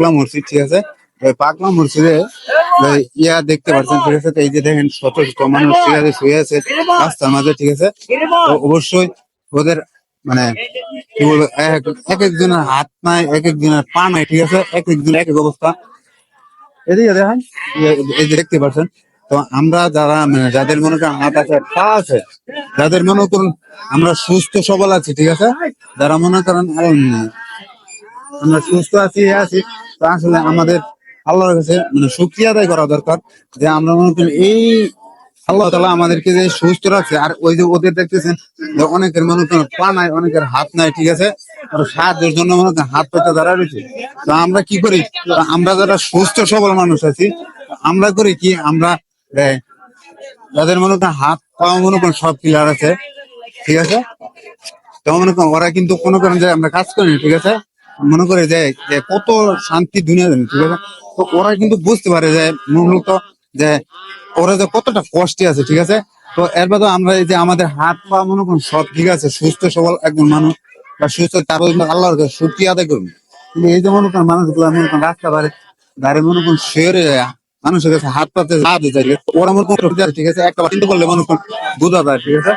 পাগলা মসজিদ, ঠিক আছে? পাগলা মসজিদে ইয়া দেখতে পাচ্ছেন, ঠিক আছে? এই যে দেখেন শত শত মানুষ ঠিক আছে, শুয়ে আছে, রাস্তার মাঝে, ঠিক আছে? অবশ্যই ওদের মানে কি বলব, এক এক একজনের হাত নাই, এক একজনের পা নাই, ঠিক আছে? এক একজন, এক এক অবস্থা। এদিকে দেখেন, এই- যে দেখতে পাচ্ছেন, তো আমরা যারা মানে যাদের মনে করেন হাত আছে, পা আছে, যাদের মনে করুন আমরা সুস্থ, সবল আছি, ঠিক আছে? যারা মনে করেন আমরা সুস্থ আছি আছি তো আসলে আমাদের আল্লাহর কাছে মানে শুক্রিয়া আদায় করা দরকার যে আমরা মনে করি এই আল্লাহ তালা আমাদেরকে যে সুস্থ রাখছে, আর ওই যে ওদের দেখতেছেন যে অনেকের মনে করেন পা নাই, অনেকের হাত নাই, ঠিক আছে? আর সাহায্যের জন্য মনে করেন হাত পেতে দাঁড়া রয়েছে। তো আমরা কি করি? আমরা যারা সুস্থ, সবল মানুষ আছি, আমরা করি কি? আমরা যাদের মনে করেন হাত পা মনে করেন সব ক্লিয়ার আছে, ঠিক আছে? তো মনে করেন ওরা কিন্তু কোনো করেন যে আমরা কাজ করি ঠিক আছে? মনে করে যে কত শান্তি দুনিয়া জানি, ঠিক আছে? তো ওরা কিন্তু বুঝতে পারে যে মূলত যে ওরা যে কতটা কষ্টে আছে, ঠিক আছে? তো এর বাদে আমরা এই যে আমাদের হাত পা, মনে করুন, সব ঠিক আছে, সুস্থ, সবল একজন মানুষ, বা সুস্থ, তার জন্য আল্লাহর শুক্রিয়া আদায় করুন। কিন্তু এই যে মনে করেন মানুষগুলো, মনে করেন রাস্তা পারে দাঁড়িয়ে মনে করুন শেরে মানুষের কাছে হাত পাতে সাহায্য চাইলে ওরা মনে করুন ঠিক আছে? একটা চিন্তা করলে মনে করুন বোঝা যায়, ঠিক আছে?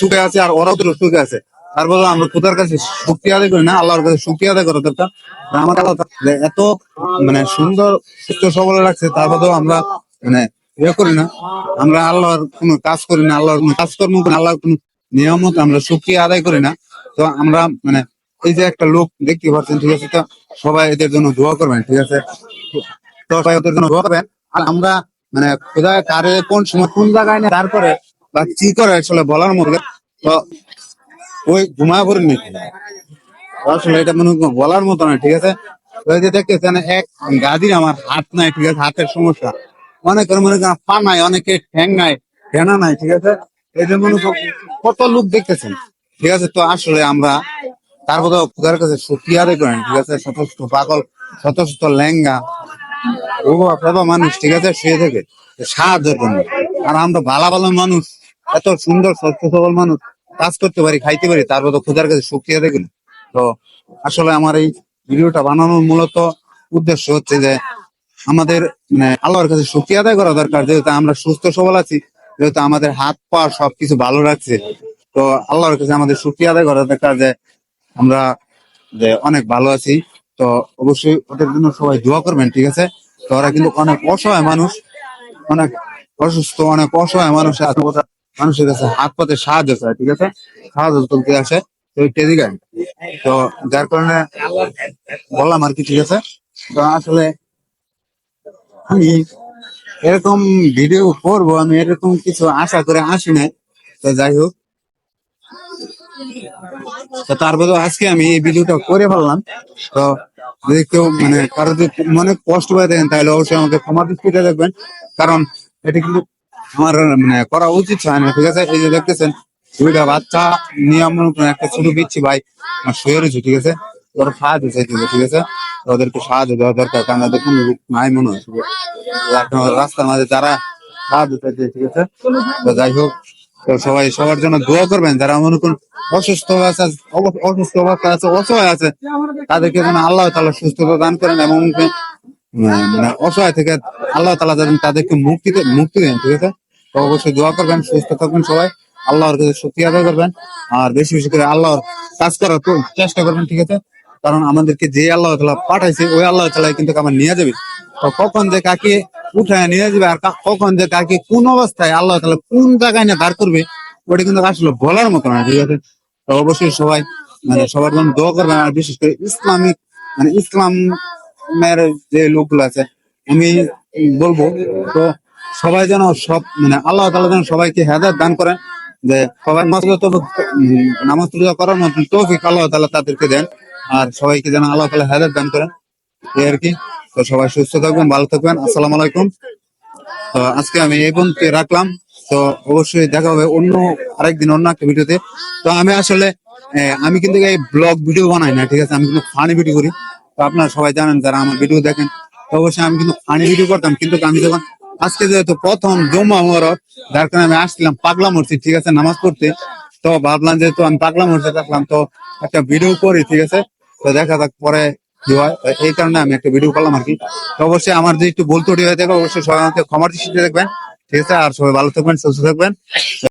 সুখে আছে আর ওরাও তো সুখে আছে। তারপর আমরা খোদার কাছে শুক্রিয়া আদায় করি না, আল্লাহর কাছে শুক্রিয়া আদায় করা দরকার। আমার আল্লাহ এত মানে সুন্দর সুস্থ সবল রাখছে তারপরেও আমরা মানে ইয়ে করি না। আমরা আল্লাহর কোনো কাজ করি না, আল্লাহর কোনো কাজকর্ম করি আল্লাহর কোনো নিয়ামত আমরা শুক্রিয়া আদায় করি না। তো আমরা মানে এই যে একটা লোক দেখতে পাচ্ছেন, ঠিক আছে, তো সবাই এদের জন্য দোয়া করবেন, ঠিক আছে? তো সবাই ওদের জন্য দোয়া করবেন। আর আমরা মানে কোথায় কারে কোন সময় কোন জায়গায় না, তারপরে বা কি করে আসলে বলার মতো তো ওই ঘুমায় পড়েন নাকি? আসলে এটা মনে বলার মতো না, ঠিক আছে? এই যে দেখতেছেন, এক গাদির আমার হাত নাই, ঠিক আছে? হাতের সমস্যা। অনেকের মনে করেন, পা নাই, অনেকে ঠ্যাং নাই ঠেনা নাই, ঠিক আছে? এই যে মনে কত লোক দেখতেছেন, ঠিক আছে? তো আসলে আমরা তারপরে খুদার কাছে সুক্রিয়া আদায় করেন, ঠিক আছে? শত পাগল শত লেঙ্গা, ও বাবা মানুষ, ঠিক আছে? সে থেকে সাহায্যের জন্য। আর আমরা ভালো ভালো মানুষ, এত সুন্দর সুস্থ সবল মানুষ। কাজ করতে পারি, খাইতে পারি, তারপর তো খুদার কাছে শক্তি সুক্রিয়া দেখুন তো আসলে আমার এই ভিডিওটা বানানোর মূলত উদ্দেশ্য হচ্ছে যে আমাদের মানে আল্লাহর কাছে সুক্রিয়া আদায় করা দরকার, যেহেতু আমরা সুস্থ সবল আছি, যেহেতু আমাদের হাত পা সবকিছু ভালো রাখছে। তো আল্লাহর কাছে আমাদের সুক্রিয়া আদায় করা দরকার যে আমরা যে অনেক ভালো আছি। তো অবশ্যই ওদের জন্য সবাই দোয়া করবেন, ঠিক আছে? তো ওরা কিন্তু অনেক অসহায় মানুষ, অনেক অসুস্থ, অনেক অসহায় মানুষ আছে। মানুষের কাছে হাত পাতে সাহায্য চায়, ঠিক আছে? সাহায্য তুলতে আসে গাড়ি তো যার কারণে বললাম আর কি, ঠিক আছে? তো আসলে আমি এরকম ভিডিও করব, আমি এরকম কিছু আশা করে আসি না তো যাই হোক। তো তারপরে আজকে আমি এই ভিডিওটা করে ফেললাম। তো যদি কেউ মানে কারও যদি মনে কষ্ট পায় দেখেন তাহলে অবশ্যই আমাকে ক্ষমা দৃষ্টিতে দেখবেন। কারণ এটা কিন্তু আমার মানে করা উচিত হয় না। ঠিক আছে? এই যে দেখতেছেন, দুইটা বাচ্চা নিয়ম একটা ছোট দিচ্ছি ভাই। আমার শুয়ে রয়েছে ঠিক আছে? ওরা সাহায্য চাইতেছে, ঠিক আছে? ওদেরকে সাহায্য দেওয়া দরকার, কারণ রূপ নাই মনে রাস্তা- রাস্তার মাঝে যারা সাহায্য চাইছে ঠিক আছে? তো যাই হোক, তো সবাই সবার জন্য দোয়া করবেন। যারা মনে করুন অসুস্থ আছে অসুস্থ অবস্থা আছে, অসহায় আছে, তাদেরকে যেন আল্লাহ তালা সুস্থতা দান করেন এবং মানে মানে অসহায় থেকে আল্লাহ তালা যেন তাদেরকে মুক্তি মুক্তি দেন, ঠিক আছে? অবশ্যই দোয়া করবেন, সুস্থ থাকবেন সবাই। আল্লাহর কাছে শুক্রিয়া আদায় করবেন। আর বেশি বেশি করে আল্লাহর কাজ করার চেষ্টা করবেন, ঠিক আছে? কারণ আমাদেরকে যে আল্লাহ তালা পাঠাইছে, ওই আল্লাহ তালা কিন্তু আমার নিয়ে যাবে। তো কখন যে কাকে উঠায় নিয়ে যাবে আর কখন যে কাকে কোন অবস্থায় আল্লাহ তালা কোন জায়গায় না বার করবে, ওটা কিন্তু আসলে বলার মতো না, ঠিক আছে? তো অবশ্যই সবাই মানে সবার জন্য দোয়া করবেন। আর বিশেষ করে ইসলামিক মানে ইসলামের যে লোকগুলো আছে, আমি বলব, তো সবাই যেন সব মানে আল্লাহ তালা যেন সবাইকে হেদায়ত দান করেন, যে সবাই নামাজ রোজা করার মতন তৌফিক আল্লাহ তালা তাদেরকে দেন, আর সবাইকে যেন আল্লাহ তালা হেদায়ত দান করেন। এই আর কি। তো সবাই সুস্থ থাকবেন, ভালো থাকবেন। আসসালাম আলাইকুম। তো আজকে আমি এই পর্যন্ত রাখলাম। তো অবশ্যই দেখা হবে অন্য আরেকদিন, অন্য একটা ভিডিওতে। তো আমি আসলে আমি কিন্তু এই ব্লগ ভিডিও বানাই না, ঠিক আছে? আমি কিন্তু ফানি ভিডিও করি। তো আপনারা সবাই জানেন, যারা আমার ভিডিও দেখেন, তো অবশ্যই আমি কিন্তু ফানি ভিডিও করতাম। কিন্তু আমি যখন আজকে যেহেতু প্রথম জমা মোহরত যার কারণে আমি আসছিলাম পাগলা মসজিদ, ঠিক আছে, নামাজ পড়তে। তো ভাবলাম যেহেতু আমি পাগলা মসজিদ আসলাম তো একটা ভিডিও করি, ঠিক আছে? তো দেখা যাক পরে কি হয়। এই কারণে আমি একটা ভিডিও করলাম আর কি। তো অবশ্যই আমার যে একটু ভুল হয়ে থাকে, অবশ্যই সবাই আমাকে ক্ষমার দৃষ্টিতে দেখবেন, ঠিক আছে? আর সবাই ভালো থাকবেন, সুস্থ থাকবেন।